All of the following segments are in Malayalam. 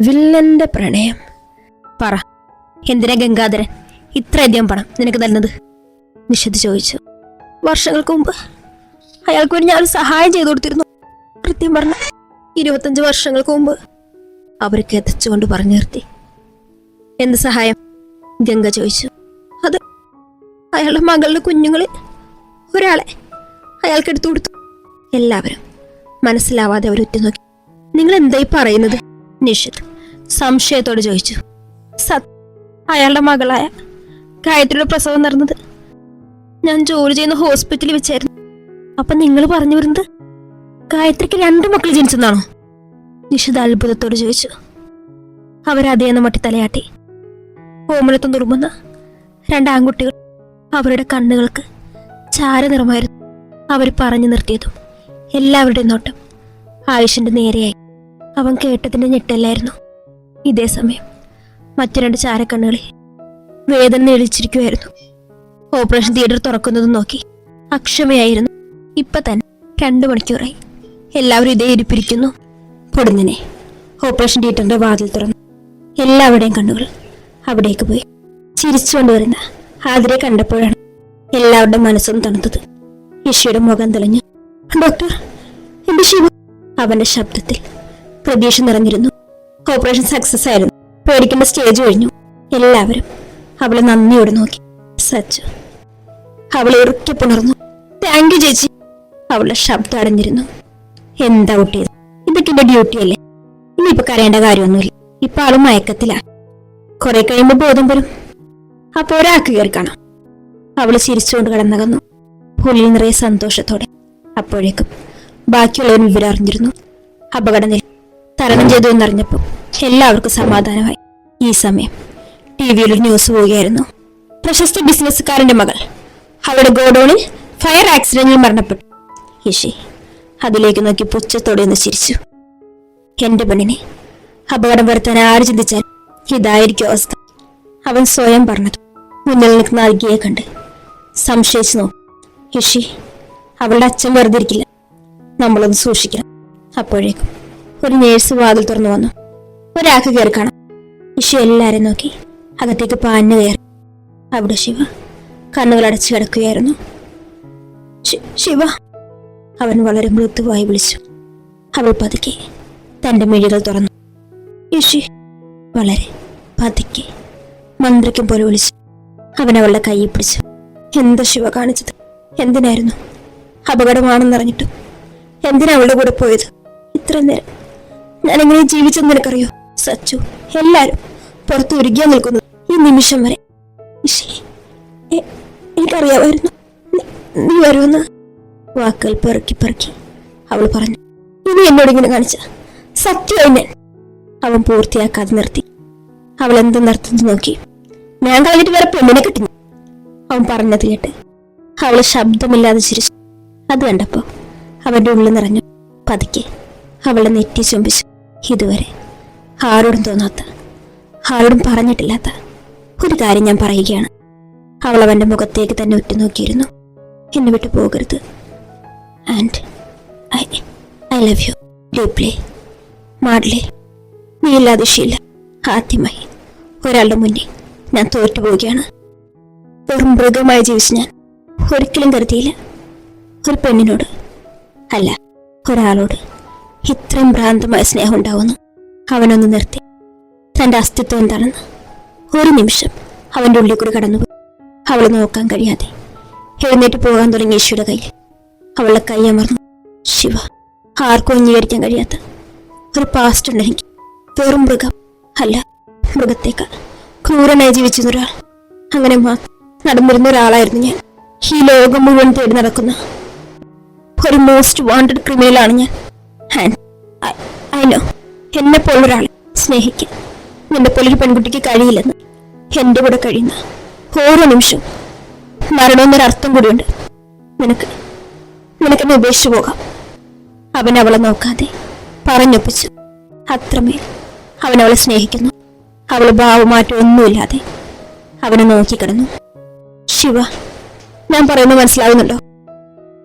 വില്ലന്റെ പ്രണയം. പറ. എന്തിനാ ഗംഗാധരൻ ഇത്രയധികം പണം നിനക്ക് തരുന്നത് നിഷദ് ചോദിച്ചു. വർഷങ്ങൾക്ക് മുമ്പ് അയാൾക്ക് വേണ്ടി ഞാൻ സഹായം ചെയ്തു കൊടുത്തിരുന്നു. കൃത്യം പറഞ്ഞ ഇരുപത്തഞ്ച് വർഷങ്ങൾക്ക് മുമ്പ് അവർ കെതച്ചുകൊണ്ട് പറഞ്ഞു നിർത്തി. എന്ത് സഹായം? ഗംഗ ചോദിച്ചു. അത് അയാളുടെ മകളുടെ കുഞ്ഞുങ്ങളിൽ ഒരാളെ അയാൾക്ക് എടുത്തു കൊടുത്തു. എല്ലാവരും മനസ്സിലാവാതെ അവർ ഉറ്റുനോക്കി നിങ്ങൾ എന്തായി പറയുന്നത്? നിഷിത് സംശയത്തോടെ ചോദിച്ചു. സത് അയാളുടെ മകളായ ഗായത്രിയുടെ പ്രസവം നടന്നത്. ഞാൻ ജോലി ചെയ്യുന്ന ഹോസ്പിറ്റലിൽ വെച്ചായിരുന്നു. അപ്പൊ നിങ്ങൾ പറഞ്ഞു വരുന്നത് ഗായത്രിക്ക് രണ്ട് മക്കൾ ജനിച്ചെന്നാണോ? നിഷിത അത്ഭുതത്തോട് ചോദിച്ചു. അവരതേന്ന് മട്ടി തലയാട്ടി ഓമനത്തും രണ്ട് ആൺകുട്ടികൾ അവരുടെ കണ്ണുകൾക്ക് ചാരനിറമായിരുന്നു. അവർ പറഞ്ഞു നിർത്തിയതും എല്ലാവരുടെയും നോട്ടം ആയുഷിന്റെ നേരെയായി. അവൻ കേട്ടതിന്റെ ഞെട്ടല്ലായിരുന്നു. ഇതേ സമയം മറ്റു രണ്ട് ചാരക്കണ്ണുകളിൽ വേദന നേടിച്ചിരിക്കുമായിരുന്നു ഓപ്പറേഷൻ തിയേറ്റർ തുറക്കുന്നത് നോക്കി അക്ഷമയായിരുന്നു. ഇപ്പൊ തന്നെ രണ്ടു മണിക്കൂറായി. എല്ലാവരും ഇതേ ഇരിപ്പിരിക്കുന്നു. പൊടുന്നിനെ ഓപ്പറേഷൻ തിയേറ്ററിന്റെ വാതിൽ തുറന്നു. എല്ലാവരുടെയും കണ്ണുകൾ അവിടേക്ക് പോയി. ചിരിച്ചുകൊണ്ട് വരുന്ന ആതിരെ കണ്ടപ്പോഴാണ് എല്ലാവരുടെ മനസ്സും തണുത്തത്. യശുയുടെ മുഖം തെളിഞ്ഞു. ഡോക്ടർ എന്റെ ശിവ അവന്റെ ശബ്ദത്തിൽ പ്രതീക്ഷ നിറഞ്ഞിരുന്നു. ഓപ്പറേഷൻ സക്സസ് ആയിരുന്നു. പേടിക്കേണ്ട സ്റ്റേജ് കഴിഞ്ഞു. എല്ലാവരും അവളെ നന്ദിയോട് നോക്കി. സച്ചു അവളെ ഉറക്കെ പുണർന്നു. താങ്ക് യു ചേച്ചി. അവളുടെ ശബ്ദം അടഞ്ഞിരുന്നു. എന്താ കുട്ടിയത് ഇതൊക്കെ എന്റെ ഡ്യൂട്ടി അല്ലേ? ഇനിയിപ്പോ കരയേണ്ട കാര്യമൊന്നുമില്ല. ഇപ്പൊ ആൾ മയക്കത്തിലാ. കുറെ കഴിയുമ്പോ ബോധം വരും. അപ്പൊ ഒരാൾക്ക് കയറി കാണാം. അവൾ ചിരിച്ചുകൊണ്ട് കടന്നകന്നു. പുലി നിറയെ സന്തോഷത്തോടെ അപ്പോഴേക്കും ബാക്കിയുള്ളവരും വിവരം അറിഞ്ഞിരുന്നു അപകടനില തരണം ചെയ്തു എന്നറിഞ്ഞപ്പോൾ എല്ലാവർക്കും സമാധാനമായി. ഈ സമയം ടി വിയിൽ ഒരു ന്യൂസ് പോവുകയായിരുന്നു. പ്രശസ്ത ബിസിനസ്സുകാരന്റെ മകൾ. അവളുടെ ഗോഡൌണിൽ ഫയർ ആക്സിഡന്റിൽ മരണപ്പെട്ടു. യശി അതിലേക്ക് നോക്കി പുച്ഛത്തോടെ ഒന്ന് ചിരിച്ചു. എന്റെ പെണ്ണിനെ അപകടം വരുത്താൻ ആര് ചിന്തിച്ചാൽ ഇതായിരിക്കും അവസ്ഥ. അവൻ സ്വയം പറഞ്ഞത് മുന്നിൽ നിൽക്കുന്ന അൽഗിയെ കണ്ട് സംശയിച്ചു നോക്കും. യഷി അവളുടെ അച്ഛൻ വെറുതെ ഇരിക്കില്ല. നമ്മളൊന്ന് സൂക്ഷിക്കണം. അപ്പോഴേക്കും ഒരു നേഴ്സ് വാതിൽ തുറന്നു വന്നു. ഒരാൾക്ക് കയറി കാണാം. യഷി എല്ലാരെയും നോക്കി. അകത്തേക്ക് പാഞ്ഞു കയറി. അവിടെ ശിവ കണ്ണുകൾ അടച്ചു കിടക്കുകയായിരുന്നു. ശിവ. അവൻ വളരെ മൃദുവായി വിളിച്ചു. അവൾ പതുക്കെ തന്റെ മിഴികൾ തുറന്നു. യഷി വളരെ പതുക്കെ മന്ത്രിക്കും പോലെ വിളിച്ചു. അവൻ അവളുടെ കൈ പിടിച്ചു. എന്താ ശിവ കാണിച്ചത്? എന്തിനായിരുന്നു? അപകടമാണെന്നറിഞ്ഞിട്ടും എന്തിനാ അവളുടെ കൂടെ പോയത്? ഇത്ര നേരം ഞാൻ എങ്ങനെ ജീവിച്ചെന്ന് നിനക്കറിയോ? സച്ചു എല്ലാരും പുറത്തു ഒരുങ്ങിയാ നിൽക്കുന്നു ഈ നിമിഷം വരെ. എനിക്കറിയാമായിരുന്നു. നീ- വരുമെന്ന്. വാക്കുകൾ പെറുക്കി പെറുക്കി അവൾ പറഞ്ഞു. ഇനി എന്നോട് ഇങ്ങനെ കാണിച്ച? സത്യമായി ഞാൻ അവൻ പൂർത്തിയാക്കാതെ നിർത്തി. അവൾ എന്ത് നിർത്തുന്നു നോക്കി. ഞാൻ കഴിഞ്ഞിട്ട് വേറെ പെണ്ണിനെ കിട്ടുന്നു അവൻ പറഞ്ഞത് കേട്ട് അവൾ ശബ്ദമില്ലാതെ ചിരിച്ചു. അത് കണ്ടപ്പോ അവന്റെ ഉള്ളിൽ നിറഞ്ഞു പതുക്കെ അവളെ നെറ്റി ചുംബിച്ചു ഇതുവരെ ആരോടും തോന്നാത്ത ആരോടും പറഞ്ഞിട്ടില്ലാത്ത ഒരു കാര്യം ഞാൻ പറയുകയാണ്. അവൾ അവന്റെ മുഖത്തേക്ക് തന്നെ ഉറ്റുനോക്കിയിരുന്നു. എന്നെ വിട്ടു പോകരുത്. And I I love you deeply madly നീ ഇല്ലാതെ ശീല ആദ്യമായി ഒരാളുടെ മുന്നിൽ ഞാൻ തോറ്റുപോവുകയാണ്. ഒരു മൃഗമായി ജീവിച്ച് ഞാൻ ഒരിക്കലും കരുതിയില്ല. ഒരു പെണ്ണിനോട് അല്ല ഒരാളോട് ഇത്രയും ഭ്രാന്തമായ സ്നേഹം ഉണ്ടാവുന്നു. അവനൊന്ന് നിർത്തി. തന്റെ അസ്തിത്വം എന്താണെന്ന്. ഒരു നിമിഷം അവന്റെ ഉള്ളിൽ കൂടി കടന്നുപോയി. അവളെ നോക്കാൻ കഴിയാതെ. എഴുന്നേറ്റ് പോകാൻ തുടങ്ങിയ യേശുയുടെ കയ്യിൽ. അവളുടെ കൈ അമർന്നു. ശിവ ആർക്കും അംഗീകരിക്കാൻ കഴിയാത്ത ഒരു പാസ്റ്റ് ഉണ്ടെങ്കിൽ വെറും മൃഗം അല്ല മൃഗത്തേക്കാൾ ക്രൂരനായി ജീവിച്ചിരുന്ന ഒരാൾ. അങ്ങനെ നടന്നിരുന്ന ഒരാളായിരുന്നു ഞാൻ. ഈ ലോകം മുഴുവൻ തേടി നടക്കുന്ന ഒരു മോസ്റ്റ് വാണ്ടഡ് ക്രിമിനലാണ് ഞാൻ. And I know. എന്നെ പോലൊരാളെ സ്നേഹിക്കാൻ. നിന്നെ പോലൊരു പെൺകുട്ടിക്ക് കഴിയില്ലെന്ന് എന്റെ കൂടെ കഴിയുന്ന ഓരോ നിമിഷവും മരണമെന്നൊരർത്ഥം കൂടിയുണ്ട്. നിനക്ക് നിനക്കെന്നെ ഉപേക്ഷിച്ചു പോകാം. അവൻ അവളെ നോക്കാതെ പറഞ്ഞൊപ്പിച്ചു. അത്രമേൽ അവൻ അവളെ സ്നേഹിക്കുന്നു. അവൾ ഭാവമാറ്റമൊന്നുമില്ലാതെ അവനെ നോക്കിക്കിടന്നു. ശിവ ഞാൻ പറയുന്നത് മനസ്സിലാവുന്നുണ്ടോ?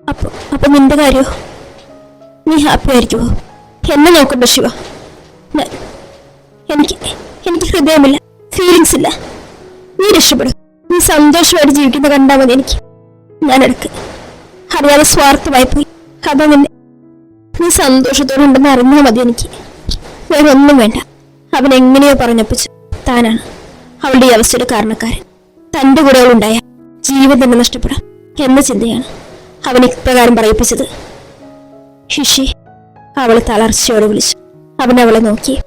അപ്പൊ അപ്പൊ നിന്റെ കാര്യോ? നീ ഹാപ്പി ആയിരിക്കുമോ എന്നെ നോക്കണ്ട ശിവ. എനിക്ക് എനിക്ക് ഹൃദയമില്ല ഫീലിങ്സ് ഇല്ല. നീ രക്ഷപ്പെടും. നീ സന്തോഷമായിട്ട് ജീവിക്കുന്ന കണ്ടാൽ മതി എനിക്ക്. ഞാൻ എടുക്ക്. അറിയാതെ സ്വാർത്ഥമായി പോയി. അതാ നിന്നെ. നീ സന്തോഷത്തോടെ ഉണ്ടെന്ന് അറിഞ്ഞാൽ മതി എനിക്ക്. വേറെ ഒന്നും വേണ്ട. അവൻ എങ്ങനെയോ പറഞ്ഞപ്പിച്ചു. താനാണ് അവളുടെ ഈ അവസ്ഥയുടെ കാരണക്കാരൻ. തന്റെ കൂടെ അവളുണ്ടായ ജീവൻ തന്നെ നഷ്ടപ്പെടാം എന്ന ചിന്തയാണ് അവൻ ഇപ്രകാരം പറയിപ്പിച്ചത്. ഹിഷി അവൾ തളർച്ചയോടെ വിളിച്ചു. അവൻ അവളെ നോക്കി.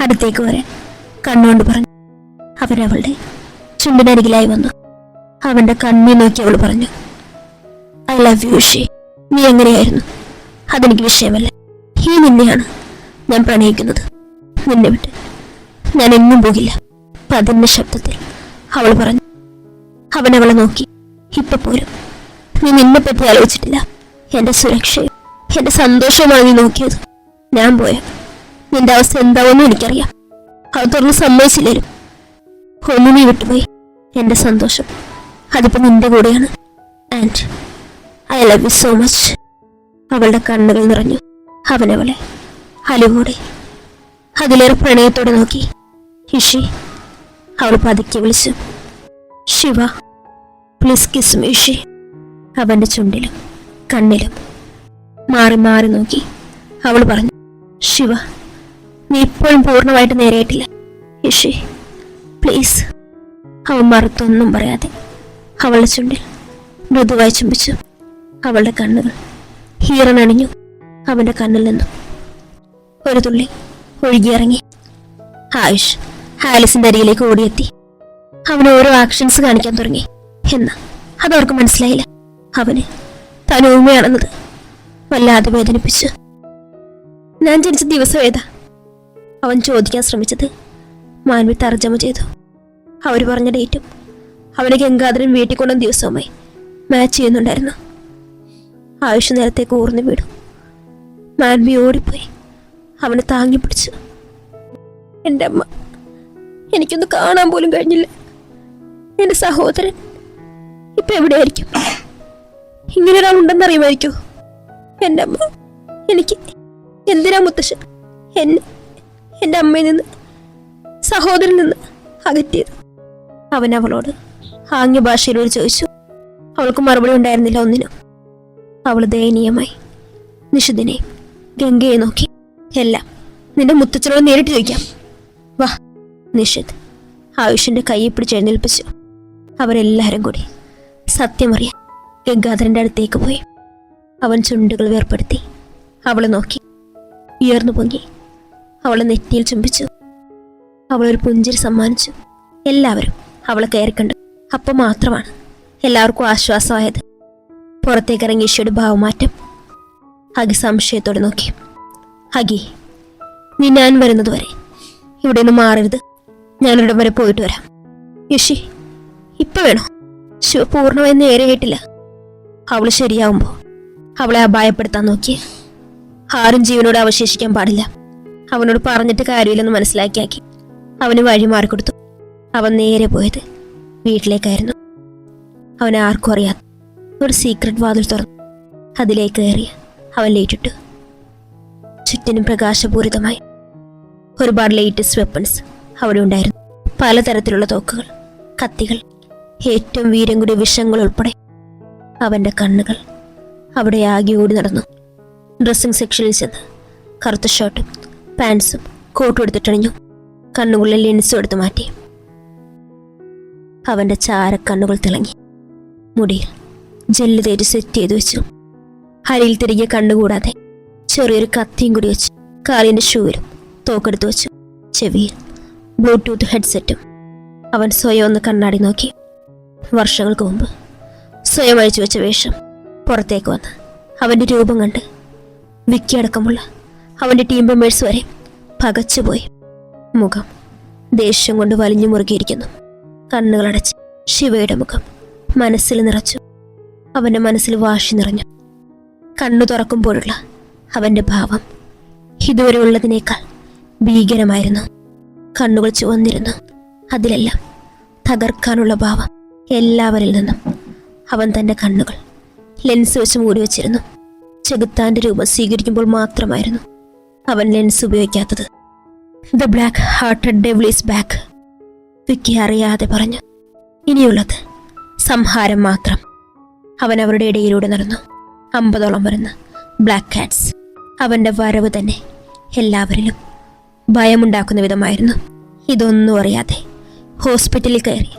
അടുത്തേക്ക് വരാൻ കണ്ണുകൊണ്ട് പറഞ്ഞു. അവൻ അവളുടെ ചുണ്ടിനരികിലായി വന്നു. അവന്റെ കണ്ണി നോക്കി അവൾ പറഞ്ഞു ഐ ലവ് യു ഷി നീ എങ്ങനെയായിരുന്നു? അതെനിക്ക് വിഷയമല്ല. ഈ നിന്നെയാണ് ഞാൻ പ്രണയിക്കുന്നത്. നിന്നെ വിട്ട് ഞാൻ എങ്ങും പോകില്ല. പതിന്റെ ശബ്ദത്തിൽ അവൾ പറഞ്ഞു അവൻ അവളെ നോക്കി. ഇപ്പൊ പോരും. നീ നിന്നെ പറ്റി ആലോചിച്ചിട്ടില്ല. എന്റെ സുരക്ഷയും എന്റെ സന്തോഷമാണ് നീ നോക്കിയത്. ഞാൻ പോയ. നിന്റെ അവസ്ഥ എന്താവെന്ന് എനിക്കറിയാം. അത് തുറന്ന് സമ്മതിച്ചില്ലേരും ഒന്ന് നീ വിട്ടുപോയി. എന്റെ സന്തോഷം. അതിപ്പോ നിന്റെ കൂടെയാണ്. And I love you so much അവളുടെ കണ്ണുകൾ നിറഞ്ഞു. അവനവളെ അലുകൂടെ അതിലേറെ പ്രണയത്തോടെ നോക്കി. ഇഷി അവൾ പതുക്കി വിളിച്ചു. ശിവ പ്ലീസ് കിസ് ഇഷി അവന്റെ ചുണ്ടിലും കണ്ണിലും മാറി മാറി നോക്കി. അവൾ പറഞ്ഞു ശിവ നീ ഇപ്പോഴും പൂർണമായിട്ട് നേരെയായിട്ടില്ല. ഹിഷി പ്ലീസ് അവൻ മറുത്തൊന്നും പറയാതെ അവളുടെ ചുണ്ടിൽ മൃദുവായി ചുംബിച്ചു. അവളുടെ കണ്ണുകൾ ഹീറനണിഞ്ഞു അവന്റെ കണ്ണിൽ നിന്നും ഒരു തുള്ളി ഒഴുകിയിറങ്ങി. ആയുഷ് ആലിസിന്റെ അരിയിലേക്ക് ഓടിയെത്തി. അവന് ഓരോ ആക്ഷൻസ് കാണിക്കാൻ തുടങ്ങി. എന്നാ അതവർക്ക് മനസ്സിലായില്ല. അവന് തനൂമയാണെന്നത് വല്ലാതെ വേദനിപ്പിച്ചു. ഞാൻ ജനിച്ച ദിവസം ഏതാ? അവൻ ചോദിക്കാൻ ശ്രമിച്ചത് മാൻവി തർജമ ചെയ്തു. അവർ പറഞ്ഞ ഡേറ്റും അവനെ ഗംഗാധരൻ വീട്ടിൽ കൊണ്ടു ദിവസവുമായി മാച്ച് ചെയ്യുന്നുണ്ടായിരുന്നു. ആവശ്യ നേരത്തേക്ക് ഊർന്നു വീണു. മാൻവി ഓടിപ്പോയി. അവനെ താങ്ങി പിടിച്ചു. എന്റെ അമ്മ എനിക്കൊന്ന് കാണാൻ പോലും കഴിഞ്ഞില്ല. എന്റെ സഹോദരൻ ഇപ്പൊ എവിടെയായിരിക്കും? ഇങ്ങനെ ഒരാളുണ്ടെന്ന് അറിയുമായിരിക്കോ? എന്റെ അമ്മ. എനിക്ക് എന്തിനാ മുത്തശ്ശൻ എന്നെ എന്റെ അമ്മയിൽ നിന്ന് സഹോദരൻ നിന്ന് അകറ്റിയത്? അവൻ അവളോട് ആംഗ്യ ഭാഷയിലൂടെ ചോദിച്ചു അവൾക്ക് മറുപടി ഉണ്ടായിരുന്നില്ല ഒന്നിനും. അവൾ ദയനീയമായി നിഷിദിനെ ഗംഗയെ നോക്കി എല്ലാം നിന്റെ മുത്തച്ഛനോട് നേരിട്ട് ചോദിക്കാം. വാ നിഷിദ് ആയുഷിന്റെ കൈയെ പിടിച്ച് എഴുന്നേൽപ്പിച്ചു. അവരെല്ലാവരും കൂടി സത്യമറിയാൻ ഗംഗാധരന്റെ അടുത്തേക്ക് പോയി. അവൻ ചുണ്ടുകൾ വേർപ്പെടുത്തി. അവളെ നോക്കി. ഉയർന്നു പൊങ്ങി. അവളെ നെറ്റിയിൽ ചുംബിച്ചു. അവളൊരു പുഞ്ചിരി സമ്മാനിച്ചു. എല്ലാവരും അവളെ കയറിക്കണ്ടു അപ്പം മാത്രമാണ് എല്ലാവർക്കും ആശ്വാസമായത്. പുറത്തേക്കിറങ്ങി ഈശോയുടെ ഭാവമാറ്റം. ഹഗി സംശയത്തോടെ നോക്കി. ഹഗി നീ ഞാൻ വരുന്നത് വരെ ഇവിടെ നിന്ന് മാറരുത് ഞാനിവിടം വരെ പോയിട്ട് വരാം. യഷി ഇപ്പൊ വേണോ? ശിവ പൂർണമായി നേരെയായിട്ടില്ല. അവൾ ശരിയാവുമ്പോ അവളെ അപായപ്പെടുത്താൻ നോക്കി. ആരും ജീവനോട് അവശേഷിക്കാൻ പാടില്ല. അവനോട് പറഞ്ഞിട്ട് കാര്യമില്ലെന്ന് മനസ്സിലാക്കിയാക്കി അവന് വഴി മാറിക്കൊടുത്തു അവൻ നേരെ പോയത് വീട്ടിലേക്കായിരുന്നു. അവൻ ആർക്കും അറിയാത്ത ഒരു സീക്രട്ട് വാതിൽ തുറന്നു. അതിലേക്ക് കയറി അവൻ ലേറ്റിട്ടു ചുറ്റിനും പ്രകാശപൂരിതമായി. ഒരുപാട് ലേറ്റസ്റ്റ് വെപ്പൺസ് അവിടെ ഉണ്ടായിരുന്നു. പലതരത്തിലുള്ള തോക്കുകൾ കത്തികൾ ഏറ്റവും വീരം കൂടിയ വിഷങ്ങൾ ഉൾപ്പെടെ അവന്റെ കണ്ണുകൾ. അവിടെ ആകെ ഓടി നടന്നു. ഡ്രസ്സിംഗ് സെക്ഷനിൽ ചെന്ന് കറുത്ത ഷർട്ടും പാൻസും കോട്ടും എടുത്തിട്ടണിഞ്ഞു. കണ്ണുകളിൽ ലെൻസും എടുത്തു മാറ്റി. അവന്റെ ചാര കണ്ണുകൾ തിളങ്ങി. മുടിയിൽ ജെല്ല് തേറ്റ് സെറ്റ് ചെയ്തു വെച്ചു. ഹരിയിൽ തിരികെ കണ്ണുകൂടാതെ ചെറിയൊരു കത്തിയും കൂടി വെച്ചു. കാലിന്റെ ഷൂവിലും തോക്കെടുത്ത് വെച്ചു. ചെവിയിൽ ബ്ലൂടൂത്ത് ഹെഡ്സെറ്റും അവൻ സ്വയം ഒന്ന് കണ്ണാടി നോക്കി. വർഷങ്ങൾക്ക് മുമ്പ് സ്വയം അഴിച്ചു വെച്ച വേഷം. പുറത്തേക്ക് വന്ന് അവന്റെ രൂപം കണ്ട് വിക്കി അടക്കമുള്ള അവന്റെ ടീം മെമ്പേഴ്സ് വരെ പകച്ചുപോയി. മുഖം ദേഷ്യം കൊണ്ട് വലിഞ്ഞു മുറുകിയിരിക്കുന്നു. കണ്ണുകളടച്ച് ശിവയുടെ മുഖം മനസ്സിൽ നിറച്ചു. അവന്റെ മനസ്സിൽ വാശി നിറഞ്ഞു. കണ്ണു തുറക്കുമ്പോഴുള്ള അവന്റെ ഭാവം ഇതുവരെ ഉള്ളതിനേക്കാൾ ഭീകരമായിരുന്നു. കണ്ണുകൾ ചുവന്നിരുന്നു. അതിലെല്ലാം തകർക്കാനുള്ള ഭാവം എല്ലാവരിൽ നിന്നും അവൻ തന്റെ കണ്ണുകൾ ലെൻസ് വെച്ച് മൂടി വെച്ചിരുന്നു. ചെകുത്താന്റെ രൂപം സ്വീകരിക്കുമ്പോൾ മാത്രമായിരുന്നു അവൻ lens ഉപയോഗിക്കാത്തത്. The black hearted devil is back Vicky അറിയാതെ പറഞ്ഞു. ഇനിയുള്ളത് സംഹാരം മാത്രം. അവൻ അവരുടെ ഇടയിലൂടെ നടന്നു. അമ്പതോളം വരുന്ന ബ്ലാക്ക് കാറ്റ്സ് അവന്റെ വരവ് തന്നെ എല്ലാവരിലും ഭയമുണ്ടാക്കുന്ന വിധമായിരുന്നു. ഇതൊന്നും അറിയാതെ ഹോസ്പിറ്റലിൽ കയറി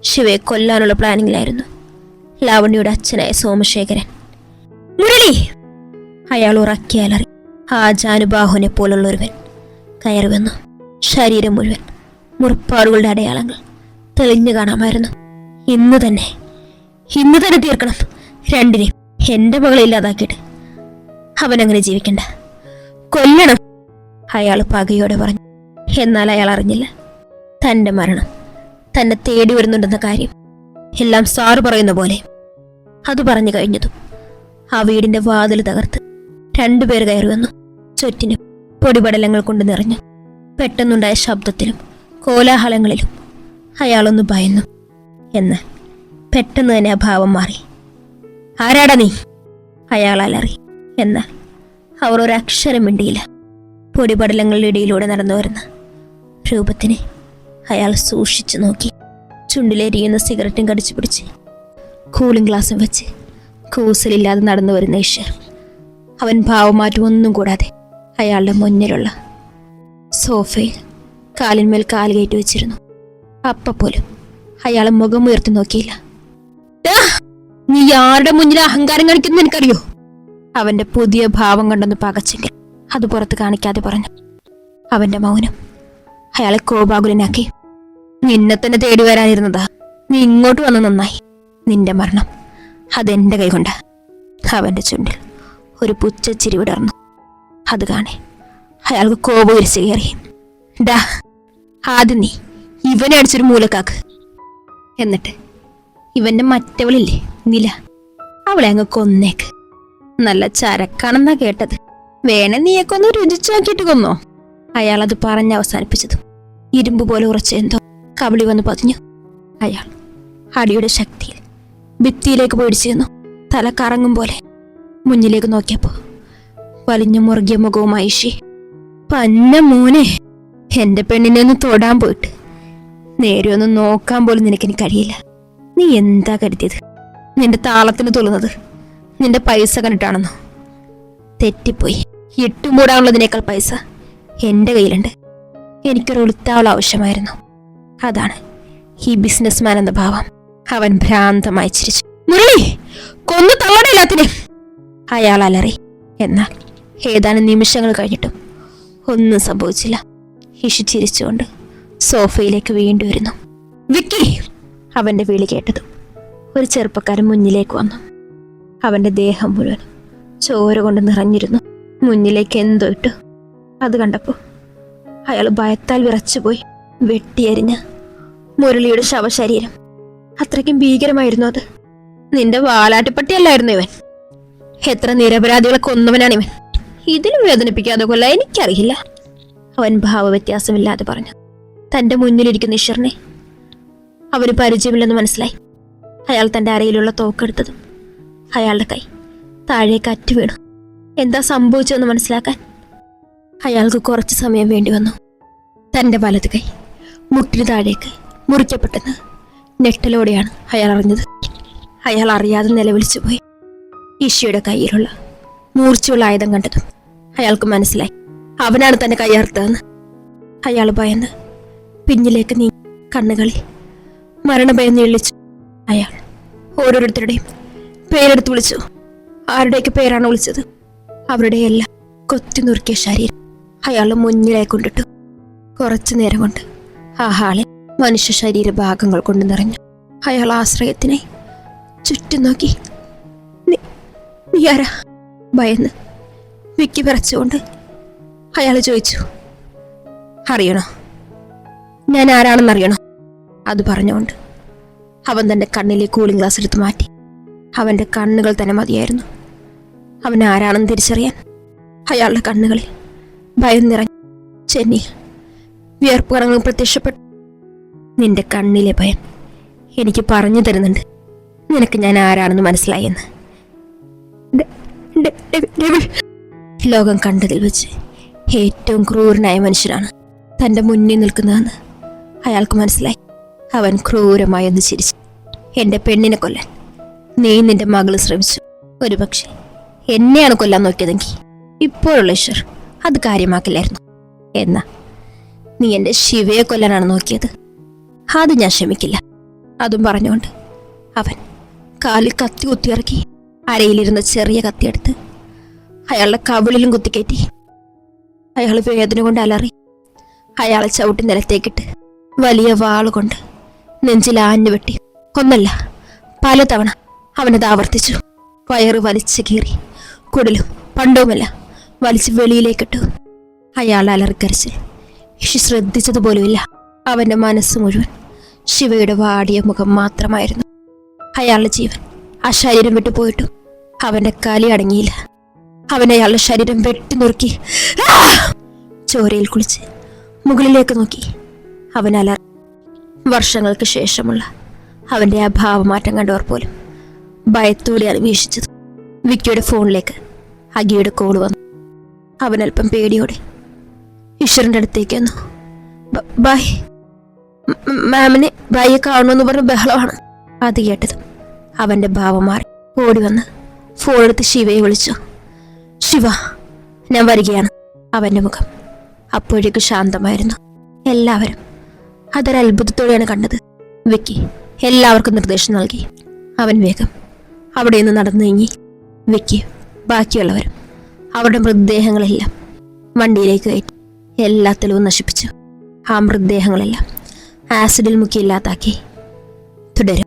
ശിവയെ കൊല്ലാനുള്ള പ്ലാനിങ്ങിലായിരുന്നു. ലാവണ്യയുടെ അച്ഛനായ സോമശേഖരൻ. മുരളി! അയാൾ ഉറക്കിയാലറി ആ ജാനുബാഹുവിനെ പോലുള്ള ഒരുവൻ കയറി വന്നു. ശരീരം മുഴുവൻ. മുറിപ്പാടുകളുടെ അടയാളങ്ങൾ. തെളിഞ്ഞു കാണാമായിരുന്നു. ഇന്ന് തന്നെ. ഇന്ന് തന്നെ തീർക്കണം. രണ്ടിനെയും എന്റെ മകളെ ഇല്ലാതാക്കിയിട്ട്. അവൻ അങ്ങനെ ജീവിക്കണ്ട. കൊല്ലണം. അയാൾ പകയോടെ പറഞ്ഞു. എന്നാൽ അയാൾ അറിഞ്ഞില്ല. തന്റെ മരണം. തന്നെ തേടി വരുന്നുണ്ടെന്ന കാര്യം. എല്ലാം സാറ് പറയുന്ന പോലെ. അത് പറഞ്ഞു കഴിഞ്ഞതും ആ വീടിന്റെ വാതിൽ തകർത്ത് രണ്ടുപേർ കയറി വന്നു. ചുറ്റിനും പൊടിപടലങ്ങൾ കൊണ്ട് നിറഞ്ഞു. പെട്ടെന്നുണ്ടായ ശബ്ദത്തിലും കോലാഹലങ്ങളിലും അയാളൊന്ന് ഭയന്നു. എന്നാൽ പെട്ടെന്ന് തന്നെ ആ ഭാവം മാറി. ആരാടാ നീ? അയാൾ അലറി. എന്നാൽ അവർ ഒരക്ഷരം മിണ്ടിയില്ല. പൊടിപടലങ്ങളുടെ ഇടയിലൂടെ നടന്നു വരുന്ന രൂപത്തിനെ അയാൾ സൂക്ഷിച്ചു നോക്കി. ചുണ്ടിലെരിയുന്ന സിഗരറ്റും കടിച്ചു പിടിച്ച് കൂളിംഗ് ഗ്ലാസും വെച്ച് കൂസലില്ലാതെ നടന്നു വരുന്ന ഈശ്വർ. അവൻ ഭാവമാറ്റമൊന്നും കൂടാതെ അയാളുടെ മുന്നിലുള്ള സോഫയിൽ കാലിന്മേൽ കാൽ കയറ്റി വെച്ചിരുന്നു. അപ്പ പോലും മുഖം ഉയർത്തി നോക്കിയില്ല. "ഡാ, നീ ആരുടെ മുന്നിൽ അഹങ്കാരം കാണിക്കുന്നു എനിക്കറിയോ? അവന്റെ പുതിയ ഭാവം കണ്ടൊന്ന് പകച്ചെങ്കിൽ അത് പുറത്ത് കാണിക്കാതെ പറഞ്ഞു. അവന്റെ മൗനം അയാളെ കോപാകുലനാക്കി നിന്നെ തന്നെ തേടി വരാനിരുന്നതാ. നീ ഇങ്ങോട്ട് വന്ന നന്നായി. നിന്റെ മരണം അതെന്റെ കൈകൊണ്ട്. അവന്റെ ചുണ്ടിൽ ഒരു പുച്ച ചിരി വിടർന്നു. അത് കാണെ അയാൾക്ക് കോപ ഉരിച്ചു കയറി. ഡാ ആദ്യം നീ ഇവനെ അടിച്ചൊരു മൂലക്കാക്ക്. എന്നിട്ട് ഇവന്റെ മറ്റവളില്ലേ നില. അവളെ അങ്ങ് കൊന്നേക്ക്. നല്ല ചരക്കാണെന്നാ കേട്ടത്. വേണേ നീയൊക്കെ ഒന്ന് രുചിച്ചു നോക്കിയിട്ട് കൊന്നോ. അയാൾ അത് പറഞ്ഞ് അവസാനിപ്പിച്ചതും ഇരുമ്പ് പോലെ ഉറച്ച എന്തോ കവിളി വന്ന് പതിഞ്ഞു. അയാൾ അടിയുടെ ശക്തിയിൽ ഭിത്തിയിലേക്ക് പൊടിച്ചു ചെന്നു തല കറങ്ങും പോലെ മുന്നിലേക്ക് നോക്കിയപ്പോ വലിഞ്ഞു മുറുകിയ മുഖവുമായി ഷി പന്ന മോനെ എന്റെ പെണ്ണിനെ ഒന്ന് തൊടാൻ പോയിട്ട്. നേരെ ഒന്ന് നോക്കാൻ പോലും നിനക്കിനി കഴിയില്ല. നീ എന്താ കരുതിയത്? നിന്റെ താളത്തിന് തുള്ളുന്നത് നിന്റെ പൈസ കണ്ടിട്ടാണെന്നോ? തെറ്റിപ്പോയി. ഇട്ടുമൂടാനുള്ളതിനേക്കാൾ പൈസ എന്റെ കയ്യിലുണ്ട്. എനിക്കൊരു ഉളുത്താവൾ ആവശ്യമായിരുന്നു. അതാണ്. ഈ ബിസിനസ്മാൻ എന്ന ഭാവം. അവൻ ഭ്രാന്തമായി ചിരിച്ചു. മുരളി കൊന്നു തള്ളടയില്ലാത്തിനെ അയാൾ അലറി. എന്നാൽ ഏതാനും നിമിഷങ്ങൾ കഴിഞ്ഞിട്ടും ഒന്നും സംഭവിച്ചില്ല. ഇഷു ചിരിച്ചുകൊണ്ട് സോഫയിലേക്ക് വീണ്ടും വരുന്നു വിക്കി അവന്റെ വിളി കേട്ടതും ഒരു ചെറുപ്പക്കാരൻ മുന്നിലേക്ക് വന്നു. അവന്റെ ദേഹം മുഴുവൻ ചോര കൊണ്ട് നിറഞ്ഞിരുന്നു. മുന്നിലേക്ക് എന്തോ ഇട്ടു. അത് കണ്ടപ്പോ അയാൾ ഭയത്താൽ വിറച്ചുപോയി. വെട്ടിയരിഞ്ഞ മുരളിയുടെ ശവശരീരം. അത്രയ്ക്കും ഭീകരമായിരുന്നു അത്. നിന്റെ വാലാട്ടിപ്പട്ടിയല്ലായിരുന്നു ഇവൻ. എത്ര നിരപരാധികളെ കൊന്നവനാണ് ഇവൻ ഇതിലും വേദനിപ്പിക്കാതെ കൊല്ല എനിക്കറിയില്ല. അവൻ ഭാവവ്യത്യാസമില്ലാതെ പറഞ്ഞു. തന്റെ മുന്നിലിരിക്കുന്ന ഈശ്വരനെ അവന് പരിചയമില്ലെന്ന് മനസ്സിലായി. അയാൾ തന്റെ അരയിലുള്ള തോക്കെടുത്തതും അയാളുടെ കൈ താഴേക്ക് അറ്റു വീണു. എന്താ സംഭവിച്ചതെന്ന് മനസ്സിലാക്കാൻ അയാൾക്ക് കുറച്ച് സമയം വേണ്ടി വന്നു. തന്റെ വലത് കൈ മുട്ടിന് താഴേക്ക് മുറിക്കപ്പെട്ടെന്ന് ഞെട്ടലോടെയാണ് അയാൾ അറിഞ്ഞത്. അയാൾ അറിയാതെ നിലവിളിച്ചു പോയി. ഈശോയുടെ കയ്യിലുള്ള മൂർച്ചയുള്ള ആയുധം കണ്ടതും അയാൾക്ക് മനസ്സിലായി. അവനാണ് തന്നെ കൈയർത്തതെന്ന് അയാൾ ഭയന്ന് പിന്നിലേക്ക് നീ കണ്ണുകളി മരണഭയം നീളിച്ചു അയാൾ ഓരോരുത്തരുടെയും പേരെടുത്ത് വിളിച്ചു. ആരുടെയൊക്കെ പേരാണ് വിളിച്ചത്? അവരുടെ എല്ലാം കൊത്തി നുറുക്കിയ ശരീരം അയാൾ മുന്നിലായി കൊണ്ടിട്ടു. കുറച്ചു നേരം കൊണ്ട് ആ ഹാളിൽ മനുഷ്യ ശരീര ഭാഗങ്ങൾ കൊണ്ട് നിറഞ്ഞു. അയാൾ ആശ്രയത്തിനായി ചുറ്റും നോക്കി. "നീ- നീ ആരാ? ഭയന്ന് വിക്കി വിറച്ചുകൊണ്ട് അയാൾ ചോദിച്ചു. അറിയണോ? ഞാൻ ആരാണെന്നറിയണോ അത് പറഞ്ഞുകൊണ്ട് അവൻ തന്റെ കണ്ണിലെ കൂളിംഗ് ഗ്ലാസ് എടുത്ത് മാറ്റി. അവന്റെ കണ്ണുകൾ തന്നെ മതിയായിരുന്നു. അവൻ ആരാണെന്ന് തിരിച്ചറിയാൻ അയാളുടെ കണ്ണുകളിൽ ഭയം നിറഞ്ഞു. ചെന്നി വിയർപ്പ് കണങ്ങൾ പ്രത്യക്ഷപ്പെട്ടു. നിന്റെ കണ്ണിലെ ഭയം എനിക്ക് പറഞ്ഞു തരുന്നുണ്ട്. നിനക്ക് ഞാൻ ആരാണെന്ന് മനസ്സിലായെന്ന്. ലോകം കണ്ടതിൽ വെച്ച് ഏറ്റവും ക്രൂരനായ മനുഷ്യനാണ് തന്റെ മുന്നിൽ നിൽക്കുന്നതെന്ന് അയാൾക്ക് മനസ്സിലായി. അവൻ ക്രൂരമായി ഒന്ന് ചിരിച്ചു. എന്റെ പെണ്ണിനെ കൊല്ലാൻ നീ നിന്റെ മകൾ ശ്രമിച്ചു. ഒരുപക്ഷെ എന്നെയാണ് കൊല്ലാൻ നോക്കിയതെങ്കിൽ ഇപ്പോഴുള്ള ഈശ്വർ അത് കാര്യമാക്കില്ലായിരുന്നു. എന്നാ നീ എന്റെ ശിവയെ കൊല്ലാനാണ് നോക്കിയത്. അത് ഞാൻ ക്ഷമിക്കില്ല. അതും പറഞ്ഞുകൊണ്ട് അവൻ കാലിൽ കത്തി കുത്തിയിറക്കി അരയിലിരുന്ന ചെറിയ കത്തിയെടുത്ത് അയാളുടെ കവിളിലും കുത്തിക്കയറ്റി. അയാൾ വേദന കൊണ്ട് അലറി അയാളെ ചവിട്ടി നിലത്തേക്കിട്ട് വലിയ വാളുകൊണ്ട് നെഞ്ചിൽ ആഞ്ഞു വെട്ടി. ഒന്നല്ല പലതവണ അവനത് ആവർത്തിച്ചു. വയറ് വലിച്ചു കീറി കുടലും പണ്ടവുമല്ല വലിച്ച് വെളിയിലേക്കിട്ടു. അയാൾ അലറിക്കരച്ച് ഇഷി ശ്രദ്ധിച്ചതുപോലുമില്ല അവന്റെ മനസ്സ് മുഴുവൻ ശിവയുടെ വാടിയ മുഖം മാത്രമായിരുന്നു. അയാളുടെ ജീവൻ ആ ശരീരം വിട്ടുപോയിട്ടും അവന്റെ കലി അടങ്ങിയില്ല. അവൻ അയാളുടെ ശരീരം വെട്ടി നുറുക്കി ചോരയിൽ കുളിച്ച് മുകളിലേക്ക് നോക്കി. അവൻ അലർ വർഷങ്ങൾക്ക് ശേഷമുള്ള അവന്റെ ആ ഭാവമാറ്റം കണ്ടവർ പോലും ഭയത്തോടെയാണ് വീക്ഷിച്ചത് വിക്കിയുടെ ഫോണിലേക്ക് അഗിയുടെ കോൾ വന്നു. അവനല്പം പേടിയോടെ ഈശ്വരന്റെ അടുത്തേക്ക് വന്നു. ബായ്. മാമിനെ ബൈയെ കാണുമെന്ന് പറഞ്ഞ ബഹളമാണ്. അത് കേട്ടത് അവന്റെ ഭാവം ഓടി വന്ന് ഫോൺ എടുത്ത് ശിവയെ വിളിച്ചു. ശിവ ഞാൻ വരികയാണ്. അവന്റെ മുഖം അപ്പോഴേക്കും ശാന്തമായിരുന്നു. എല്ലാവരും അതൊരു അത്ഭുതത്തോടെയാണ് കണ്ടത്. വിക്കി എല്ലാവർക്കും നിർദ്ദേശം നൽകി. അവൻ വേഗം അവിടെ നിന്ന് നടന്നു നീങ്ങി. വിക്കി ബാക്കിയുള്ളവരും അവരുടെ മൃതദേഹങ്ങളെല്ലാം വണ്ടിയിലേക്ക് കയറ്റി. എല്ലാ തെളിവും നശിപ്പിച്ചു. ആ മൃതദേഹങ്ങളെല്ലാം ആസിഡിൽ മുക്കി ഇല്ലാതാക്കി തുടരും.